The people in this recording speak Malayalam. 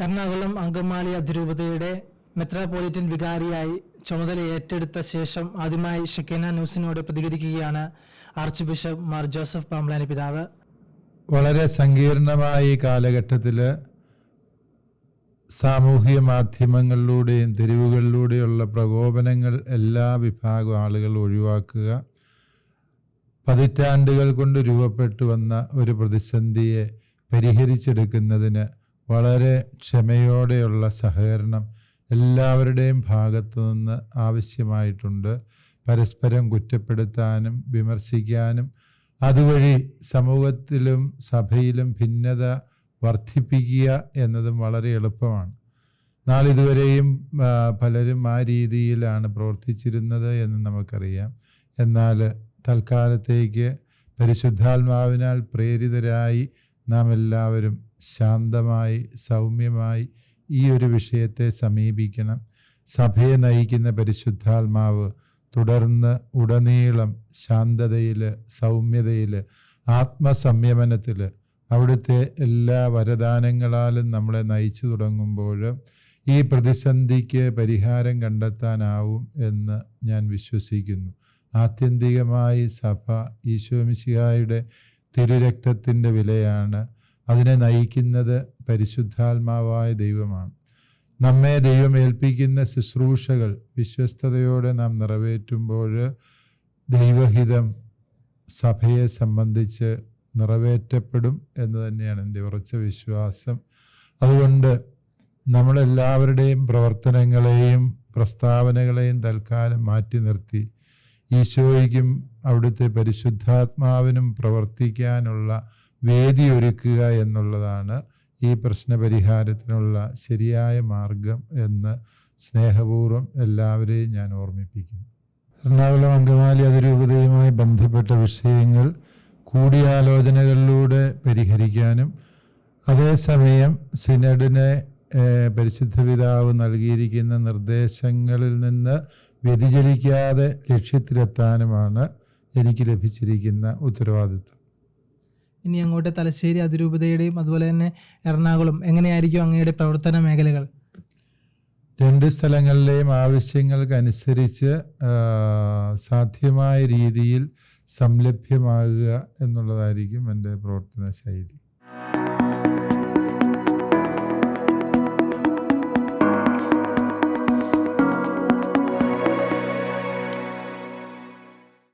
എറണാകുളം അങ്കമാലി അതിരൂപതയുടെ മെത്രാപോളിറ്റൻ വികാരിയായി ചുമതല ഏറ്റെടുത്ത ശേഷം ആദ്യമായി ഷെക്കേന ന്യൂസിനോട് പ്രതികരിക്കുകയാണ് ആർച്ച് ബിഷപ്പ് മാർ ജോസഫ് പാംലാനി പിതാവ്. വളരെ സങ്കീർണമായ ഈ കാലഘട്ടത്തിൽ സാമൂഹിക മാധ്യമങ്ങളിലൂടെയും തെരുവുകളിലൂടെയുള്ള പ്രകോപനങ്ങൾ എല്ലാ വിഭാഗം ആളുകൾ ഒഴിവാക്കുക പതിറ്റാണ്ടുകൾ കൊണ്ട് രൂപപ്പെട്ടു വന്ന ഒരു പ്രതിസന്ധിയെ പരിഹരിച്ചെടുക്കുന്നതിന് വളരെ ക്ഷമയോടെയുള്ള സഹകരണം എല്ലാവരുടെയും ഭാഗത്തു നിന്ന് ആവശ്യമായിട്ടുണ്ട്. പരസ്പരം കുറ്റപ്പെടുത്താനും വിമർശിക്കാനും അതുവഴി സമൂഹത്തിലും സഭയിലും ഭിന്നത വർദ്ധിപ്പിക്കുക എന്നതും വളരെ എളുപ്പമാണ്. നാളിതുവരെയും പലരും ആ രീതിയിലാണ് പ്രവർത്തിച്ചിരുന്നത് എന്ന് നമുക്കറിയാം. എന്നാൽ തൽക്കാലത്തേക്ക് പരിശുദ്ധാത്മാവിനാൽ പ്രേരിതരായി നാം എല്ലാവരും ശാന്തമായി സൗമ്യമായി ഈ ഒരു വിഷയത്തെ സമീപിക്കണം. സഭയെ നയിക്കുന്ന പരിശുദ്ധാത്മാവ് തുടർന്ന് ഉടനീളം ശാന്തതയിൽ സൗമ്യതയിൽ ആത്മസംയമനത്തിൽ അവിടുത്തെ എല്ലാ വരദാനങ്ങളാലും നമ്മളെ നയിച്ചു തുടങ്ങുമ്പോൾ ഈ പ്രതിസന്ധിക്ക് പരിഹാരം കണ്ടെത്താനാവും എന്ന് ഞാൻ വിശ്വസിക്കുന്നു. ആത്യന്തികമായി സഭ ഈശോമിശിഹായുടെ തിരുരക്തത്തിന്റെ വിലയാണ്. അതിനെ നയിക്കുന്നത് പരിശുദ്ധാത്മാവായ ദൈവമാണ്. നമ്മെ ദൈവം ഏൽപ്പിക്കുന്ന ശുശ്രൂഷകൾ വിശ്വസ്തയോടെ നാം നിറവേറ്റുമ്പോൾ ദൈവഹിതം സഭയെ സംബന്ധിച്ച് നിറവേറ്റപ്പെടും എന്ന് തന്നെയാണ് എന്റെ ഉറച്ച വിശ്വാസം. അതുകൊണ്ട് നമ്മളെല്ലാവരുടെയും പ്രവർത്തനങ്ങളെയും പ്രസ്താവനകളെയും തൽക്കാലം മാറ്റി നിർത്തി. ഈശോയ്ക്കും അവിടുത്തെ പരിശുദ്ധാത്മാവിനും പ്രവർത്തിക്കാനുള്ള വേദി ഒരുക്കുക എന്നുള്ളതാണ് ഈ പ്രശ്നപരിഹാരത്തിനുള്ള ശരിയായ മാർഗം എന്ന് സ്നേഹപൂർവം എല്ലാവരെയും ഞാൻ ഓർമ്മിപ്പിക്കുന്നു. എറണാകുളം അങ്കമാലി അതിരൂപതയുമായി ബന്ധപ്പെട്ട വിഷയങ്ങൾ കൂടിയാലോചനകളിലൂടെ പരിഹരിക്കാനും അതേസമയം സിനഡിനെ പരിശുദ്ധ പിതാവ് നൽകിയിരിക്കുന്ന നിർദ്ദേശങ്ങളിൽ നിന്ന് വ്യതിചലിക്കാതെ ലക്ഷ്യത്തിലെത്താനുമാണ് എനിക്ക് ലഭിച്ചിരിക്കുന്ന ഉത്തരവാദിത്വം. ഇനി അങ്ങോട്ട് തലശ്ശേരി അതിരൂപതയുടെയും അതുപോലെ തന്നെ എറണാകുളം എങ്ങനെയായിരിക്കും അങ്ങയുടെ പ്രവർത്തന മേഖലകൾ? രണ്ട് സ്ഥലങ്ങളിലെയും ആവശ്യങ്ങൾക്കനുസരിച്ച് സാധ്യമായ രീതിയിൽ സംലഭ്യമാകുക എന്നുള്ളതായിരിക്കും എന്റെ പ്രവർത്തന ശൈലി.